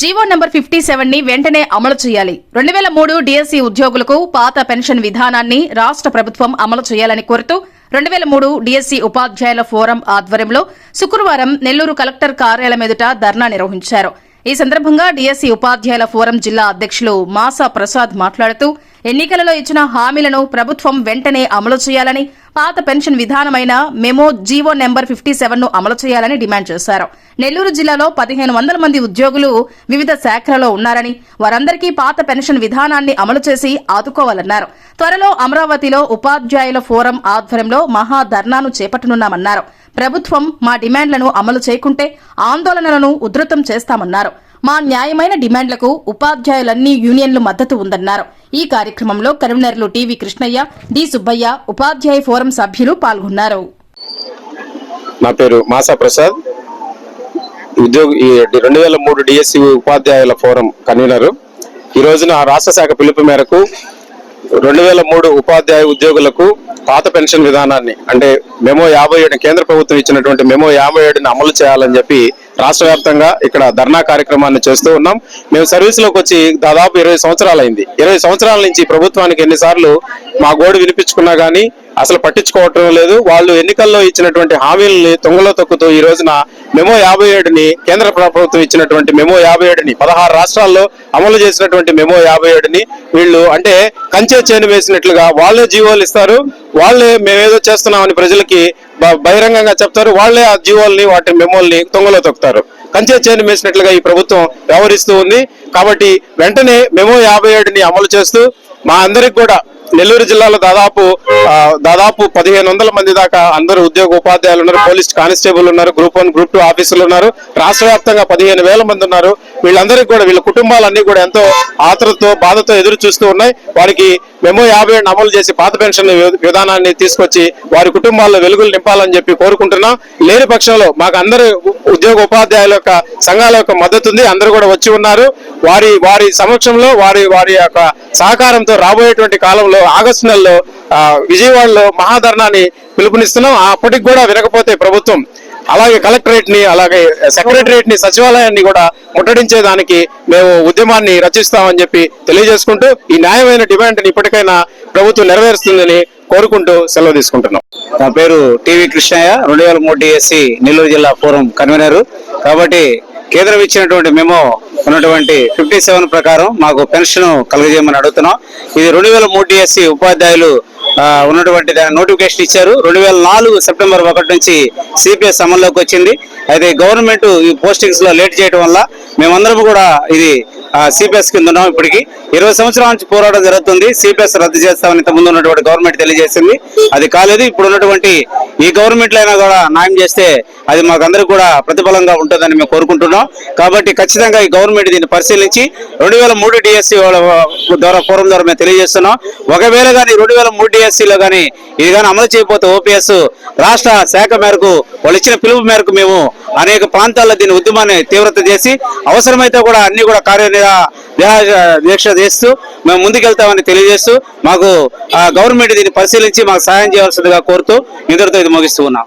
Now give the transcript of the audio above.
GO number fifty సెవెన్ని వెంటనే అమలు చేయాలి. రెండు వేల మూడు డిఎస్సి ఉద్యోగులకు పాత పెన్షన్ విధానాన్ని రాష్ట్ర ప్రభుత్వం అమలు చేయాలని కోరుతూ రెండు వేల మూడు డిఎస్సి ఉపాధ్యాయుల ఫోరం ఆధ్వర్యంలో శుక్రవారం నెల్లూరు కలెక్టర్ కార్యాలయం ఎదుట ధర్నా నిర్వహించారు. ఈ సందర్భంగా డిఎస్సి ఉపాధ్యాయుల ఫోరం జిల్లా అధ్యక్షులు మాసా ప్రసాద్ మాట్లాడుతూ ఎన్నికలలో ఇచ్చిన హామీలను ప్రభుత్వం వెంటనే అమలు చేయాలని పాత pension విధానమైన memo G O number fifty సెవెన్ను అమలు చేయాలని డిమాండ్ చేశారు. నెల్లూరు జిల్లాలో పదిహేను వందల మంది ఉద్యోగులు వివిధ శాఖలలో ఉన్నారని వారందరికీ పాత పెన్షన్ విధానాన్ని అమలు చేసి ఆదుకోవాలన్నారు. త్వరలో అమరావతిలో ఉపాధ్యాయుల ఫోరం ఆధ్వర్యంలో మహా ధర్నాను చేపట్టనున్నామన్నారు. ప్రభుత్వం మా డిమాండ్లను అమలు చేయకుంటే ఆందోళనలను ఉధృతం చేస్తామన్నారు. మా న్యాయమైన డిమాండ్లకు ఉపాధ్యాయులన్నీ యూనియన్లు మద్దతు ఉందన్నారు. ఈ కార్యక్రమంలో కరీంనగర్లో టీవీ కృష్ణయ్య డి సుబ్బయ్య ఉపాధ్యాయ ఫోరం సభ్యులు పాల్గొన్నారు. నా పేరు మాసా ప్రసాద్. ఉద్యోగ ఈ రెండు వేల మూడు డిఎస్సి ఉపాధ్యాయుల ఫోరం కన్వీనర్. ఈ రోజున రాష్ట్ర శాఖ పిలుపు మేరకు రెండు వేల మూడు ఉపాధ్యాయ ఉద్యోగులకు పాత పెన్షన్ విధానాన్ని అంటే మెమో యాభై ఏడు కేంద్ర ప్రభుత్వం ఇచ్చినటువంటి మెమో యాభై ఏడుని అమలు చేయాలని చెప్పి రాష్ట్ర వ్యాప్తంగా ఇక్కడ ధర్నా కార్యక్రమాన్ని చేస్తూ ఉన్నాం. మేము సర్వీస్లోకి వచ్చి దాదాపు ఇరవై సంవత్సరాలైంది. ఇరవై సంవత్సరాల నుంచి ప్రభుత్వానికి ఎన్నిసార్లు మా గోడు వినిపించుకున్నా కానీ అసలు పట్టించుకోవటం లేదు. వాళ్ళు ఎన్నికల్లో ఇచ్చినటువంటి హామీలని తొంగలో తొక్కుతూ ఈ రోజున మెమో యాభై ఏడుని కేంద్ర ప్రభుత్వం ఇచ్చినటువంటి మెమో యాభై ఏడుని పదహారు రాష్ట్రాల్లో అమలు చేసినటువంటి మెమో యాభై ఏడుని వీళ్ళు అంటే కంచె చేను వేసినట్లుగా వాళ్ళే జీవోలు ఇస్తారు. వాళ్ళే మేమేదో చేస్తున్నామని ప్రజలకి బ- బహిరంగంగా చెప్తారు. వాళ్ళే ఆ జీవోల్ని వాటి మెమోల్ని తొంగలో తొక్కుతారు. కంచె చేను వేసినట్లుగా ఈ ప్రభుత్వం వ్యవహరిస్తూ ఉంది. కాబట్టి వెంటనే మెమో యాభై ఏడుని అమలు చేస్తూ మా అందరికి కూడా నెల్లూరు జిల్లాలో దాదాపు దాదాపు పదిహేను వందల మంది దాకా అందరూ ఉద్యోగ ఉపాధ్యాయులు ఉన్నారు పోలీస్ కానిస్టేబుల్ ఉన్నారు గ్రూప్ వన్ గ్రూప్ టూ ఆఫీసులు ఉన్నారు. రాష్ట్ర వ్యాప్తంగా పదిహేను వేల మంది ఉన్నారు. వీళ్ళందరికీ కూడా వీళ్ళ కుటుంబాలన్నీ కూడా ఎంతో ఆతరతో బాధతో ఎదురు చూస్తూ ఉన్నాయి. వారికి మెమో యాభై ఏడు అమలు చేసి పాత పెన్షన్ విధానాన్ని తీసుకొచ్చి వారి కుటుంబాల్లో వెలుగులు నింపాలని చెప్పి కోరుకుంటున్నాం. లేని పక్షంలో మాకు అందరు ఉద్యోగ ఉపాధ్యాయుల యొక్క సంఘాల యొక్క మద్దతు ఉంది. అందరూ కూడా వచ్చి ఉన్నారు. వారి వారి సమక్షంలో వారి వారి యొక్క సహకారంతో రాబోయేటువంటి కాలంలో ఆగస్టు నెలలో విజయవాడలో మహాధర్నాన్ని పిలుపునిస్తున్నాం. అప్పటికి కూడా వినకపోతే ప్రభుత్వం అలాగే కలెక్టరేట్ని అలాగే సెక్రటరేట్ని సచివాలయాన్ని కూడా ముట్టడించేదానికి మేము ఉద్యమాన్ని రచిస్తామని చెప్పి తెలియజేసుకుంటూ ఈ న్యాయమైన డిమాండ్ని ఇప్పటికైనా ప్రభుత్వం నెరవేరుస్తుందని కోరుకుంటూ సెలవు తీసుకుంటున్నాం. నా పేరు టీవీ కృష్ణయ్య రెండు వేల మూడు డిఎస్సి నెల్లూరు జిల్లా ఫోరం కన్వీనర్. కాబట్టి కేంద్రం ఇచ్చినటువంటి మేము ఉన్నటువంటి ఫిఫ్టీ సెవెన్ ప్రకారం మాకు పెన్షన్ కలుగజేయమని అడుగుతున్నాం. ఇది రెండు వేల మూడు డిఎస్సి ఉపాధ్యాయులు ఉన్నటువంటి నోటిఫికేషన్ ఇచ్చారు. రెండు వేల నాలుగు సెప్టెంబర్ ఒకటి నుంచి సిపిఎస్ అమల్లోకి వచ్చింది. అయితే గవర్నమెంట్ ఈ పోస్టింగ్స్లో లేట్ చేయడం వల్ల మేమందరం కూడా ఇది సిపిఎస్ కింద ఉన్నాం ఇప్పటికి. ఇరవై సంవత్సరాల నుంచి పోరాటం జరుగుతుంది. సిపిఎస్ రద్దు చేస్తామని ఇంతకుముందు ముందు ఉన్నటువంటి గవర్నమెంట్ తెలియజేసింది. అది కాలేదు. ఇప్పుడు ఉన్నటువంటి ఈ గవర్నమెంట్ అయినా కూడా న్యాయం చేస్తే అది మాకు కూడా ప్రతిఫలంగా ఉంటుందని మేము కోరుకుంటున్నాం. కాబట్టి ఖచ్చితంగా ఈ గవర్నమెంట్ దీన్ని పరిశీలించి రెండు వేల మూడు డిఎస్సి ద్వారా ఫోరం ద్వారా మేము తెలియజేస్తున్నాం. ఒకవేళ కానీ రెండు వేల మూడు డిఎస్సిలో కానీ ఇది కానీ అమలు చేయకపోతే ఓపీఎస్ రాష్ట్ర శాఖ మేరకు వాళ్ళు ఇచ్చిన పిలుపు మేరకు మేము అనేక ప్రాంతాల్లో దీని ఉద్యమాన్ని తీవ్రత చేసి అవసరమైతే కూడా అన్ని కూడా మీద దీక్ష చేస్తూ మేము ముందుకెళ్తామని తెలియజేస్తూ మాకు ఆ, గవర్నమెంట్ దీన్ని పరిశీలించి మాకు సహాయం చేయాల్సిందిగా కోరుతూ ఇంతటితో ఇది ముగిస్తూ ఉన్నాం.